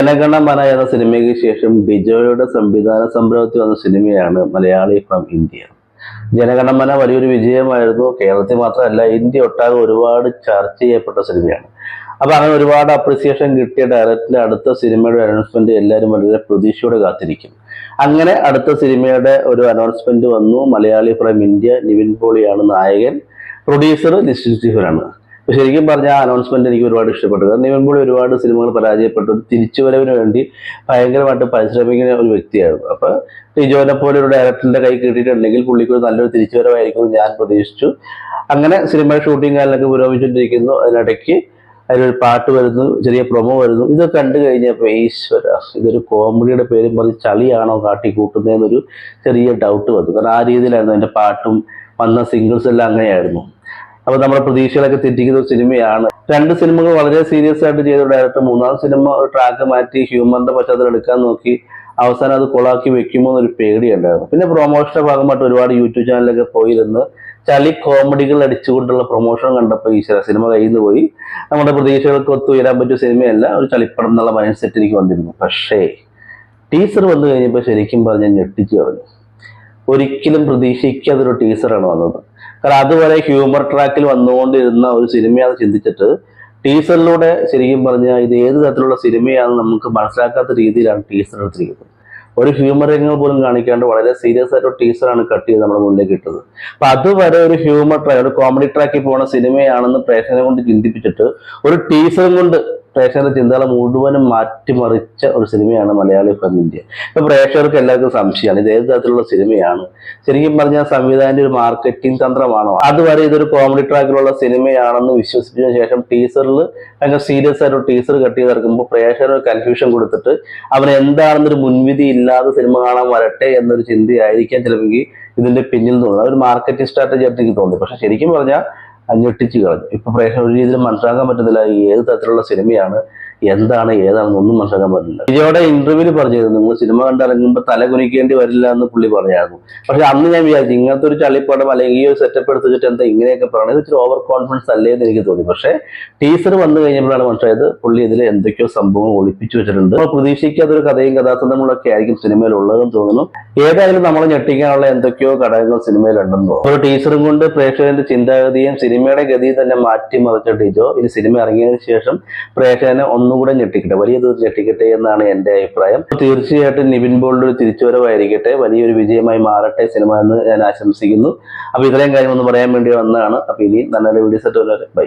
ജനഗണമന എന്ന സിനിമയ്ക്ക് ശേഷം ബിജോയുടെ സംവിധാന സംരംഭത്തിൽ വന്ന സിനിമയാണ് മലയാളി ഫ്രം ഇന്ത്യ. ജനഗണമന വലിയൊരു വിജയമായിരുന്നു. കേരളത്തിൽ മാത്രമല്ല ഇന്ത്യ ഒട്ടാകെ ഒരുപാട് ചർച്ച ചെയ്യപ്പെട്ട സിനിമയാണ്. അപ്പൊ അങ്ങനെ ഒരുപാട് അപ്രിസിയേഷൻ കിട്ടിയ ഡയറക്ടറിന്റെ അടുത്ത സിനിമയുടെ അനൗൺസ്മെന്റ് എല്ലാവരും വളരെ പ്രതീക്ഷയോടെ കാത്തിരിക്കും. അങ്ങനെ അടുത്ത സിനിമയുടെ ഒരു അനൗൺസ്മെന്റ് വന്നു. മലയാളി ഫ്രം ഇന്ത്യ നിവിൻ പോളിയാണ് നായകൻ. പ്രൊഡ്യൂസർ നിശ്ചിത് സ്റ്റീഫനാണ് ശരിക്കും പറഞ്ഞ ആ അനൗൺസ്മെന്റ് എനിക്ക് ഒരുപാട് ഇഷ്ടപ്പെട്ടു കാരണം നിവിൻ പോളി ഒരുപാട് സിനിമകൾ പരാജയപ്പെട്ടു. തിരിച്ചുവരവിന് വേണ്ടി ഭയങ്കരമായിട്ട് പരിശ്രമിക്കുന്ന ഒരു വ്യക്തിയായിരുന്നു. അപ്പൊ ടിജോനെ പോലെ ഒരു ഡയറക്ടറിന്റെ കൈ കിട്ടിയിട്ടുണ്ടെങ്കിൽ പുള്ളിക്ക് ഒരു നല്ലൊരു തിരിച്ചുവരവായിരിക്കും ഞാൻ പ്രതീക്ഷിച്ചു. അങ്ങനെ സിനിമയുടെ ഷൂട്ടിംഗ് കാലിലൊക്കെ പുരോഗമിച്ചുകൊണ്ടിരിക്കുന്നു. അതിനിടയ്ക്ക് അതിലൊരു പാട്ട് വരുന്നു ചെറിയ പ്രൊമോ വരുന്നു. ഇത് കണ്ടു കഴിഞ്ഞപ്പോൾ ഈശ്വര ഇതൊരു കോമഡിയുടെ പേരും പറഞ്ഞ് ചളിയാണോ കാട്ടിക്കൂട്ടുന്നതെന്നൊരു ചെറിയ ഡൗട്ട് വന്നു. കാരണം ആ രീതിയിലായിരുന്നു എന്റെ പാട്ടും വന്ന സിംഗിൾസ് എല്ലാം അങ്ങനെയായിരുന്നു. അപ്പൊ നമ്മുടെ പ്രതീക്ഷകളൊക്കെ തെറ്റിക്കുന്ന സിനിമയാണ്. രണ്ട് സിനിമകൾ വളരെ സീരിയസ് ആയിട്ട് ചെയ്ത. ഡയറക്ടർ മൂന്നാം സിനിമ ഒരു ട്രാക്ക് മാറ്റി ഹ്യൂമറിന്റെ പശ്ചാത്തലം എടുക്കാൻ നോക്കി. അവസാനം അത് കൊളാക്കി വെക്കുമോ എന്നൊരു പേടിയുണ്ടായിരുന്നു. പിന്നെ പ്രൊമോഷന്റെ ഭാഗമായിട്ട് ഒരുപാട് യൂട്യൂബ് ചാനലൊക്കെ പോയിരുന്ന്. ചളി കോമഡികൾ അടിച്ചുകൊണ്ടുള്ള പ്രൊമോഷൻ കണ്ടപ്പോൾ ഈശ്വര സിനിമ കയ്യിൽ നിന്ന് പോയി. നമ്മുടെ പ്രതീക്ഷകൾക്ക് ഒത്തുയരാൻ പറ്റിയ സിനിമയല്ല ഒരു ചളിപ്പടം എന്നുള്ള മൈൻഡ് സെറ്റ് എനിക്ക് വന്നിരുന്നു. പക്ഷേ ടീസർ വന്നു കഴിഞ്ഞപ്പോൾ ശരിക്കും പറഞ്ഞാൽ ഞെട്ടിച്ചു പറഞ്ഞു ഒരിക്കലും പ്രതീക്ഷിക്കാതൊരു ടീസറാണ് വന്നത്. കാരണം അതുവരെ ഹ്യൂമർ ട്രാക്കിൽ വന്നുകൊണ്ടിരുന്ന ഒരു സിനിമയാണ് ചിന്തിച്ചിട്ട് ടീസറിലൂടെ ശരിക്കും പറഞ്ഞാൽ ഇത് ഏത് തരത്തിലുള്ള സിനിമയാണെന്ന് നമുക്ക് മനസ്സിലാക്കാത്ത രീതിയിലാണ് ടീസർ എടുത്തിരിക്കുന്നത്. ഒരു ഹ്യൂമർ രംഗങ്ങൾ പോലും കാണിക്കാണ്ട് വളരെ സീരിയസ് ആയിട്ട് ടീസറാണ് കട്ട് ചെയ്ത് നമ്മുടെ മുന്നിലേക്ക് ഇട്ടത്. അപ്പൊ അതുവരെ ഒരു ഹ്യൂമർ ട്രാക്ക് ഒരു കോമഡി ട്രാക്കിൽ പോകുന്ന സിനിമയാണെന്ന് പ്രേക്ഷകനെ കൊണ്ട് ചിന്തിപ്പിച്ചിട്ട് ഒരു ടീസറും കൊണ്ട് പ്രേക്ഷകരുടെ ചിന്തകളെ മുഴുവനും മാറ്റിമറിച്ച ഒരു സിനിമയാണ് മലയാളി ഫ്രം ഇന്ത്യ. ഇപ്പൊ പ്രേക്ഷകർക്ക് എല്ലാവർക്കും സംശയമാണ് ഇത് ഏത് തരത്തിലുള്ള സിനിമയാണ്? ശരിക്കും പറഞ്ഞാൽ സംവിധാനത്തിന്റെ ഒരു മാർക്കറ്റിംഗ് തന്ത്രമാണോ? അതുവരെ ഇതൊരു കോമഡി ട്രാക്കിലുള്ള സിനിമയാണെന്ന് വിശ്വസിച്ചതിന് ശേഷം ടീസറിൽ ഭയങ്കര സീരിയസ് ആയിട്ട് ടീസർ കട്ട് ചെയ്ത് ഇറക്കുമ്പോൾ പ്രേക്ഷകർ കൺഫ്യൂഷൻ കൊടുത്തിട്ട് അവൻ എന്താണെന്നൊരു മുൻവിധി ഇല്ലാതെ സിനിമ കാണാൻ വരട്ടെ എന്നൊരു ചിന്തയായിരിക്കാം ചിലപ്പോൾ ഇതിന്റെ പിന്നിൽ തോന്നുന്നത്. ഒരു മാർക്കറ്റിംഗ് സ്ട്രാറ്റജി ആയിട്ട് എനിക്ക് തോന്നി. പക്ഷെ ശരിക്കും പറഞ്ഞാൽ ഞെട്ടിച്ച് കളഞ്ഞു. ഇപ്പൊ പ്രേക്ഷകർ ഒരു രീതിയിൽ മനസ്സിലാക്കാൻ പറ്റുന്നില്ല ഈ ഏത് തരത്തിലുള്ള സിനിമയാണ് എന്താണ് ഏതാണെന്നൊന്നും മനസ്സിലാക്കാൻ പറ്റില്ല. വിജയോടെ ഇന്റർവ്യൂവിൽ പറഞ്ഞിരുന്നു. നിങ്ങൾ സിനിമ കണ്ടിറങ്ങുമ്പോൾ തല കുനിക്കേണ്ടി വരില്ല എന്ന് പുള്ളി പറഞ്ഞായിരുന്നു പക്ഷെ അന്ന് ഞാൻ വിചാരിച്ചു ഇങ്ങനത്തെ ഒരു ചളിപ്പടം അല്ലെങ്കിൽ ഈ ഒരു സെറ്റപ്പ് എടുത്തിട്ട് എന്താ ഇങ്ങനെയൊക്കെ പറയുന്നത് ഇത് ഇച്ചിരി ഓവർ കോൺഫിഡൻസ് അല്ലേ എന്ന് എനിക്ക് തോന്നി. പക്ഷെ ടീസർ വന്നു കഴിഞ്ഞപ്പോഴാണ് മനസ്സിലായത് പുള്ളി ഇതിൽ എന്തൊക്കെയോ സംഭവം ഒളിപ്പിച്ചു വെച്ചിട്ടുണ്ട്. നമ്മൾ പ്രതീക്ഷിക്കാത്ത ഒരു കഥയും കഥാസന്ധങ്ങളൊക്കെ ആയിരിക്കും സിനിമയിൽ ഉള്ളതെന്ന് തോന്നുന്നു. ഏതായാലും നമ്മളെ ഞെട്ടിക്കാനുള്ള എന്തൊക്കെയോ ഘടകങ്ങൾ സിനിമയിലുണ്ടെന്ന്. ഒരു ടീച്ചറും കൊണ്ട് പ്രേക്ഷകന്റെ ചിന്താഗതിയും സിനിമയുടെ ഗതിയും തന്നെ മാറ്റിമറിച്ച ടീച്ചോ ഇനി സിനിമ ഇറങ്ങിയതിനു ശേഷം പ്രേക്ഷകനെ ഒന്നുകൂടെ ഞെട്ടിക്കട്ടെ വലിയ തോതിൽ ഞെട്ടിക്കട്ടെ എന്നാണ് എന്റെ അഭിപ്രായം. തീർച്ചയായിട്ടും നിവിൻ ബോൾഡ് ഒരു തിരിച്ചുവരവായിരിക്കട്ടെ വലിയൊരു വിജയമായി മാറട്ടെ സിനിമ എന്ന് ഞാൻ ആശംസിക്കുന്നു. അപ്പൊ ഇത്രയും കാര്യം ഒന്ന് പറയാൻ വേണ്ടി വന്നതാണ്. അപ്പൊ ഇനി നല്ല വീഡിയോ സെറ്റ് വരെ. ബൈ